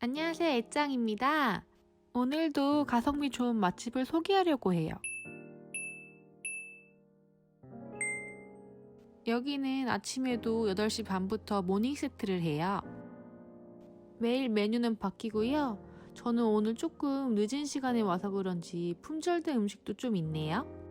안녕하세요, 애짱입니다. 오늘도 가성비 좋은 맛집을 소개하려고 해요. 여기는 아침에도 8시 반부터 모닝 세트를 해요. 매일 메뉴는 바뀌고요. 저는 오늘 조금 늦은 시간에 와서 그런지 품절된 음식도 좀 있네요.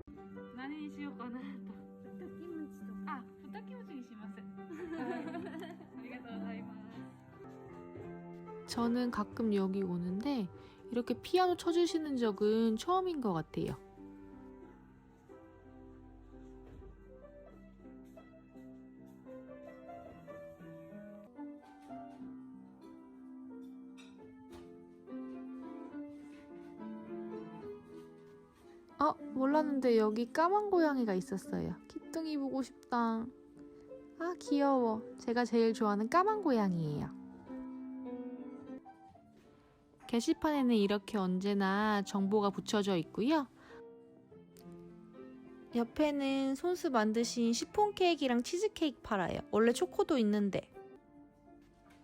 저는 가끔 여기 오는데 이렇게 피아노 쳐주시는 적은 처음인 것 같아요. 어, 몰랐는데 여기 까만 고양이가 있었어요. 키뚱이 보고 싶다. 아, 귀여워. 제가 제일 좋아하는 까만 고양이에요. 게시판에는 이렇게 언제나 정보가 붙여져 있고요. 옆에는 손수 만드신 시폰 케이크랑 치즈 케이크 팔아요. 원래 초코도 있는데.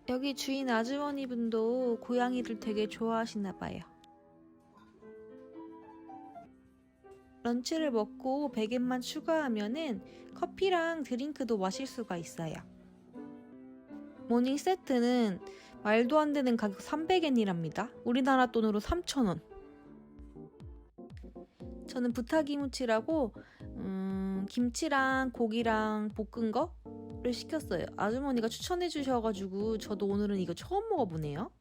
여기 주인 아주머니 분도 고양이를 되게 좋아하시나 봐요. 런치를 먹고 100엔만 추가하면은 커피랑 드링크도 마실 수가 있어요. 모닝 세트는 말도 안 되는 가격 300엔이랍니다. 우리나라 돈으로 3,000원. 저는 부타기무치라고 음, 김치랑 고기랑 볶은 거를 시켰어요. 아주머니가 추천해 주셔가지고 저도 오늘은 이거 처음 먹어보네요.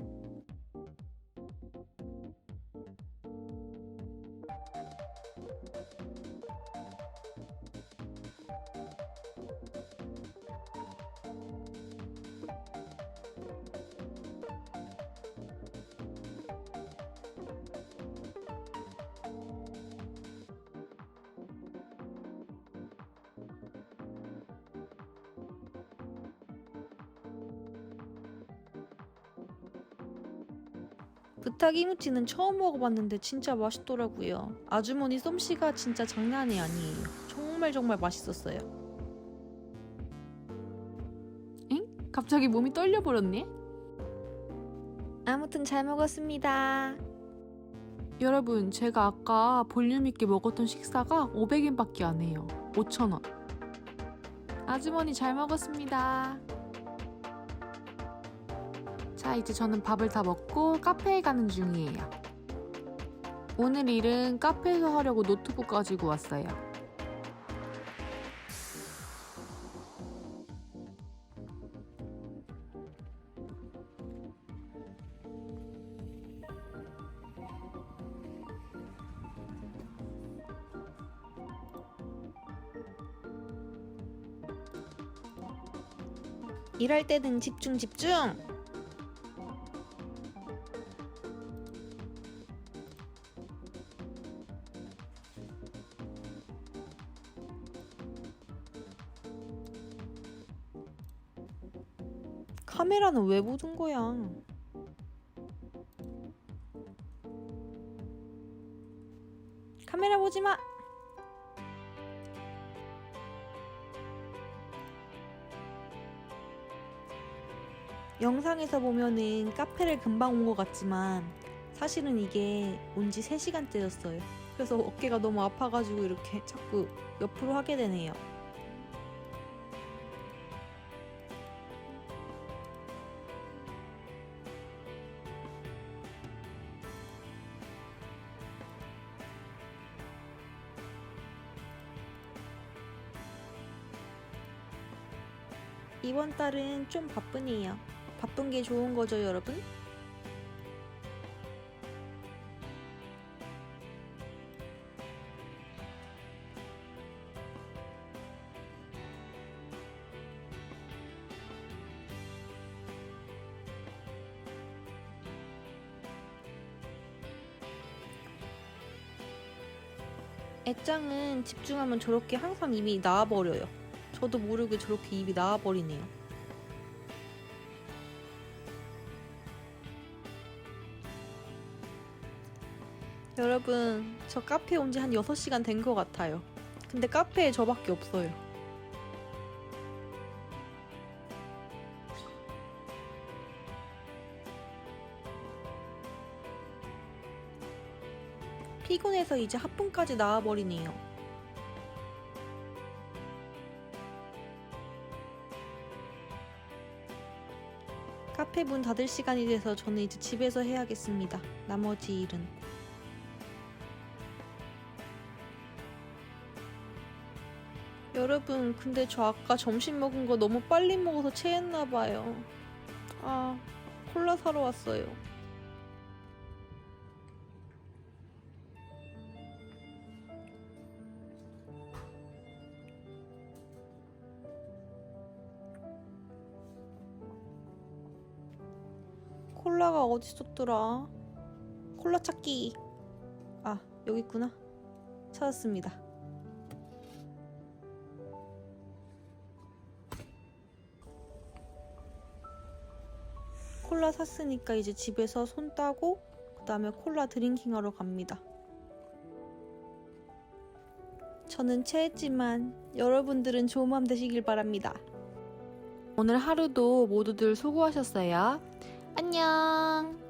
부타기무치는 처음 먹어봤는데 진짜 맛있더라고요. 아주머니 솜씨가 진짜 장난이 아니에요. 정말 정말 맛있었어요. 엥? 갑자기 몸이 떨려버렸네? 아무튼 잘 먹었습니다. 여러분, 제가 아까 볼륨 있게 먹었던 식사가 500엔밖에 안 해요. 5,000원. 아주머니 잘 먹었습니다. 자, 이제 저는 밥을 다 먹고 카페에 가는 중이에요. 오늘 일은 카페에서 하려고 노트북 가지고 왔어요. 일할 때는 집중 집중! 카메라는 왜 묻은 거야? 카메라 보지 마! 영상에서 보면은 카페를 금방 온 것 같지만 사실은 이게 온 지 3시간째였어요. 그래서 어깨가 너무 아파가지고 이렇게 자꾸 옆으로 하게 되네요. 이번 달은 좀 바쁘네요. 바쁜 게 좋은 거죠, 여러분? 애짱은 집중하면 저렇게 항상 입이 나와버려요. 저도 모르게 저렇게 입이 나와버리네요. 여러분, 저 카페 온 지 한 6시간 된 것 같아요. 근데 카페에 저밖에 없어요. 피곤해서 이제 하품까지 나와버리네요. 카페 문 닫을 시간이 돼서 저는 이제 집에서 해야겠습니다. 나머지 일은. 여러분, 근데 저 아까 점심 먹은 거 너무 빨리 먹어서 체했나봐요. 아, 콜라 사러 왔어요. 콜라가 어디 있었더라? 콜라 찾기. 아, 여기 있구나. 찾았습니다. 콜라 샀으니까 이제 집에서 손 따고 그 다음에 콜라 드링킹하러 갑니다. 저는 체했지만 여러분들은 좋은 밤 되시길 바랍니다. 오늘 하루도 모두들 수고하셨어요. 안녕.